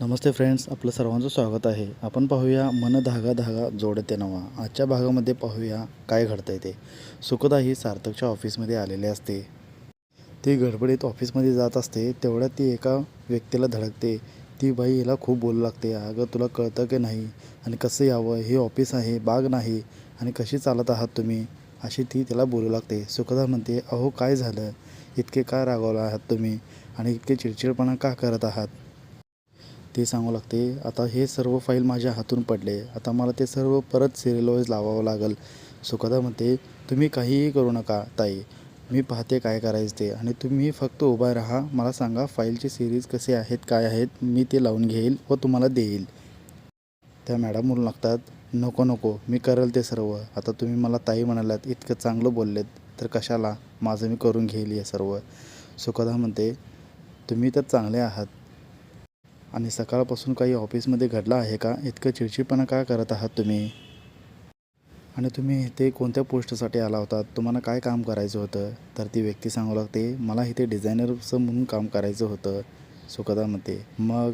नमस्ते friends आपलं सर्वांचं स्वागत आहे. आपण पाहूया मन धागा धागा जोडते नवा. आजच्या भागामध्ये पाहूया काय घडतं आहे ते. सुखदा ही सार्थकच्या ऑफिसमध्ये आलेली असते. ती गडबडीत ऑफिसमध्ये जात असते. तेवढ्यात ती एका व्यक्तीला धडकते. ती बाई हिला खूप बोलू लागते. अगं तुला कळतं की नाही? आणि कसं यावं? हे ऑफिस आहे बाग नाही. आणि कशी चालत आहात तुम्ही? अशी ती तिला बोलू लागते. सुखदा म्हणते अहो काय झालं? इतके का रागवला आहात तुम्ही? आणि इतके चिडचिडपणा का करत आहात? ते सांगू लागते. आता हे सर्व फाईल माझ्या हातून पडले. आता मला ते सर्व परत सिरियलवाईज लावावं लागेल. सुखदा म्हणते तुम्ही काहीही करू नका ताई. मी पाहते काय करायचं ते. आणि तुम्ही फक्त उभा राहा. मला सांगा फाईलची सिरीज कसे आहेत काय आहेत? मी ते लावून घेईल व तुम्हाला देईल. त्या मॅडम म्हणू लागतात नको नको. मी करेल ते सर्व. आता तुम्ही मला ताई म्हणालात इतकं चांगलं बोललेत. तर कशाला? माझं मी करून घेईल हे सर्व. सुखदा म्हणते तुम्ही तर चांगले आहात. आणि सकाळपासून काही ऑफिसमध्ये घडलं आहे का? इतकं चिडचिडपणा का करत आहात तुम्ही? आणि तुम्ही इथे कोणत्या पोस्टसाठी आला होता? तुम्हाला काय काम करायचं होतं? तर ती व्यक्ती सांगू लागते मला इथे डिझायनरचं म्हणून काम करायचं होतं सुखदामध्ये मग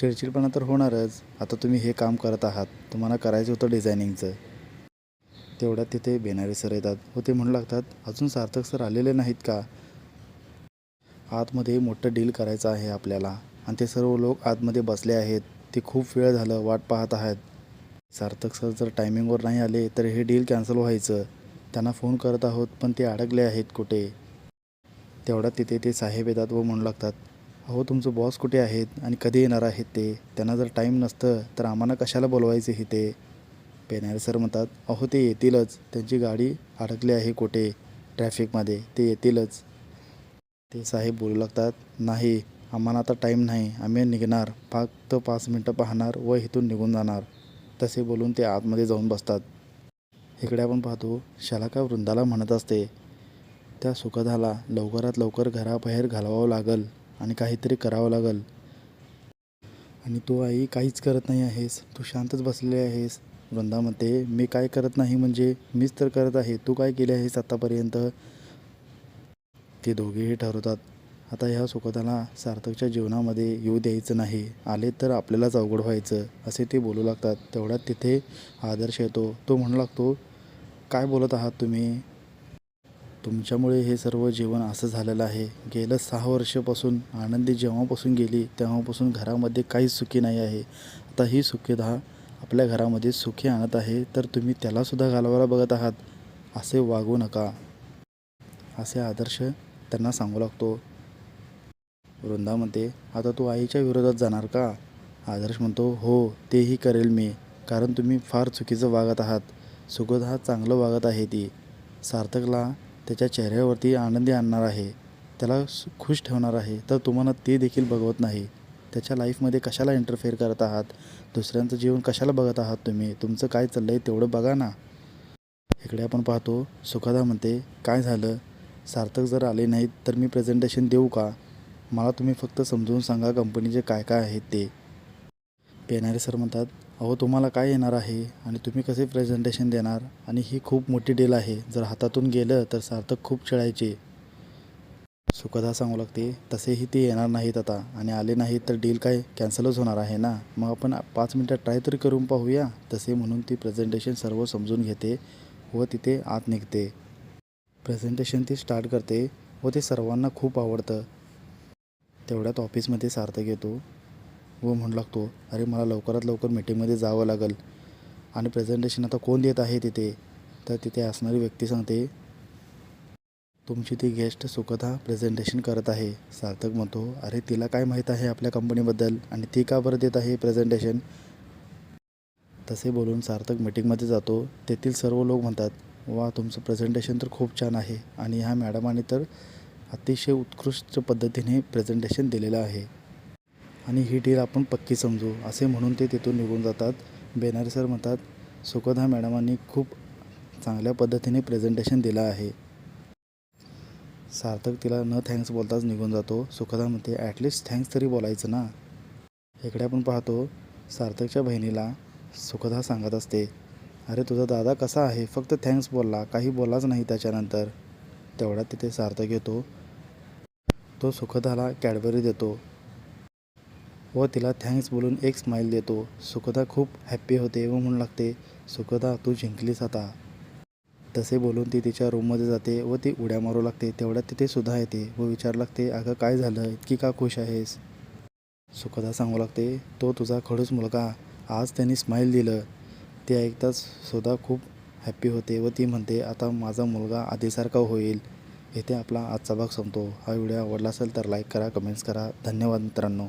चिडचिडपणा तर होणारच. आता तुम्ही हे काम करत आहात. तुम्हाला करायचं होतं डिझायनिंगचं. तेवढ्यात तिथे बेनारे सर येतात. व ते म्हणू लागतात अजून सार्थक सर आलेले नाहीत का? आतमध्ये मोठं डील करायचं आहे आपल्याला. आणि ते सर्व लोक आतमध्ये बसले आहेत. ते खूप वेळ झालं वाट पाहत आहेत. सार्थक सर जर टायमिंगवर नाही आले तर हे डील कॅन्सल व्हायचं. त्यांना फोन करत आहोत पण ते अडकले आहेत कुठे? तेवढ्यात तिथे ते साहेब येतात व म्हणू लागतात अहो तुमचं बॉस कुठे आहेत आणि कधी येणार आहेत ते? त्यांना जर टाईम नसतं तर आम्हाला कशाला बोलवायचे ते? पेनार सर म्हणतात अहो ते येतीलच. त्यांची गाडी अडकली आहे कुठे? ट्रॅफिकमध्ये ते येतीलच. ते साहेब बोलू लागतात नाही. आम्हाला आता टाईम नाही. आम्ही निघणार. फक्त पाच मिनटं पाहणार व इथून निघून जाणार. तसे बोलून ते आतमध्ये जाऊन बसतात. इकडे आपण पाहतो शालाका वृंदाला म्हणत असते त्या सुखदाला लवकरात लवकर घराबाहेर घालवावं लागल आणि काहीतरी करावं लागल. आणि तू आई काहीच करत नाही आहेस. तू शांतच बसलेली आहेस. वृंदा म्हणते मी काय करत नाही म्हणजे मीच तर करत आहे. तू काय केले आहेस आत्तापर्यंत ते दोघेही ठरवतात. आता ह्या सुखदाला सार्थकच्या जीवनामध्ये येऊ द्यायचं नाही आले तर आपल्यालाच अवघड व्हायचं असे ते बोलू लागतात. तेवढ्यात तिथे आदर्श येतो. तो म्हणू लागतो काय बोलत आहात तुम्ही? तुमच्यामुळे हे सर्व जीवन असं झालेलं आहे. गेलं सहा वर्षापासून आनंदी जेव्हापासून गेली तेव्हापासून घरामध्ये काहीच सुखी नाही आहे. आता ही सुखीदा आपल्या घरामध्ये सुखी आणत आहे तर तुम्ही त्यालासुद्धा घालवायला बघत आहात. असे वागू नका. असे आदर्श त्यांना सांगू लागतो. वृंदा म्हणते आता तू आईच्या विरोधात जाणार का? आदर्श म्हणतो हो तेही करेल मी कारण तुम्ही फार चुकीचं वागत आहात. सुगधा चांगलं वागत आहे ती. सार्थकला त्याच्या चेहऱ्यावरती आनंदी आणणार आहे. त्याला खुश ठेवणार आहे. तर तुम्हाला ते देखील बघवत नाही. त्याच्या लाईफमध्ये कशाला इंटरफेअर करत आहात? दुसऱ्यांचं जीवन कशाला बघत आहात तुम्ही? तुमचं काय चाललं आहे तेवढं बघा ना. इकडे आपण पाहतो सुखदा म्हणते काय झालं? सार्थक जर आले नाहीत तर मी प्रेझेंटेशन देऊ का? मला तुम्ही फक्त समजून सांगा कंपनीचे काय काय आहे ते. पेनारे सर म्हणतात अहो तुम्हाला काय येणार आहे? आणि तुम्ही कसे प्रेझेंटेशन देणार? आणि ही खूप मोठी डील आहे. जर हातातून गेलं तर सार्थक खूप खेळायचे सुखदा सांगू लागते तसेही ते येणार नाहीत आता. आणि आले नाहीत तर डील काय कॅन्सलच होणार आहे ना? मग आपण पाच मिनटं ट्राय तरी करून पाहूया. तसे म्हणून ती प्रेझेंटेशन सर्व समजून घेते व तिथे आत निघते. प्रेझेंटेशन ती स्टार्ट करते व ते सर्वांना खूप आवडतं. तेवढ्यात ऑफिसमध्ये सार्थक येतो व म्हणू लागतो अरे मला लवकरात लवकर मीटिंगमध्ये जावं लागेल. आणि प्रेझेंटेशन आता कोण देत आहे तिथे? तर तिथे असणारी व्यक्ती सांगते तुमची ती गेस्ट सुखदा प्रेझेंटेशन करत आहे. सार्थक म्हणतो अरे तिला काय माहीत आहे आपल्या कंपनीबद्दल आणि ती का बरं देत आहे प्रेझेंटेशन तसे बोलून सार्थक मीटिंगमध्ये जातो. तेथील सर्व लोक म्हणतात वा तुमचं प्रेझेंटेशन तर खूप छान आहे. आणि ह्या मॅडमाने तर अतिशय उत्कृष्ट पद्धतीने प्रेझेंटेशन दिलेलं आहे. आणि ही डील आपण पक्की समजू असे म्हणून ते तिथून निघून जातात. बेनारे सर म्हणतात सुखदा मॅडमांनी खूप चांगल्या पद्धतीने प्रेझेंटेशन दिलं आहे. सार्थक तिला न थँक्स बोलताच निघून जातो. सुखदा म्हणते ॲटलिस्ट थँक्स तरी बोलायचं ना? इकडे आपण पाहतो सार्थकच्या बहिणीला सुखदा सांगत असते अरे तुझा दादा कसा आहे? फक्त थँक्स बोलला काही बोललाच नाही त्याच्यानंतर. तेवढा तिथे सार्थक येतो तो सुखदाला कॅडबरी देतो. व तिला थँक्स बोलून एक स्माईल देतो. सुखदा खूप हॅप्पी होते व म्हणू लागते सुखदा तू जिंकलीस आता. तसे बोलून ती तिच्या रूममध्ये जाते व ती उड्या मारू लागते. तेवढ्यात तिथे सुद्धा येते व विचारू लागते अगं काय झालं? इतकी का खुश आहेस? सुखदा सांगू लागते तो तुझा खडूस मुलगा. आज त्यांनी स्माईल दिलं. ते ऐकताच सुद्धा खूप हॅप्पी होते व ती म्हणते आता माझा मुलगा आधीसारखा होईल. येथे आपला आजचा भाग संपतो. हा व्हिडिओ आवडला असेल तर लाईक करा कमेंट्स करा. धन्यवाद मित्रांनो.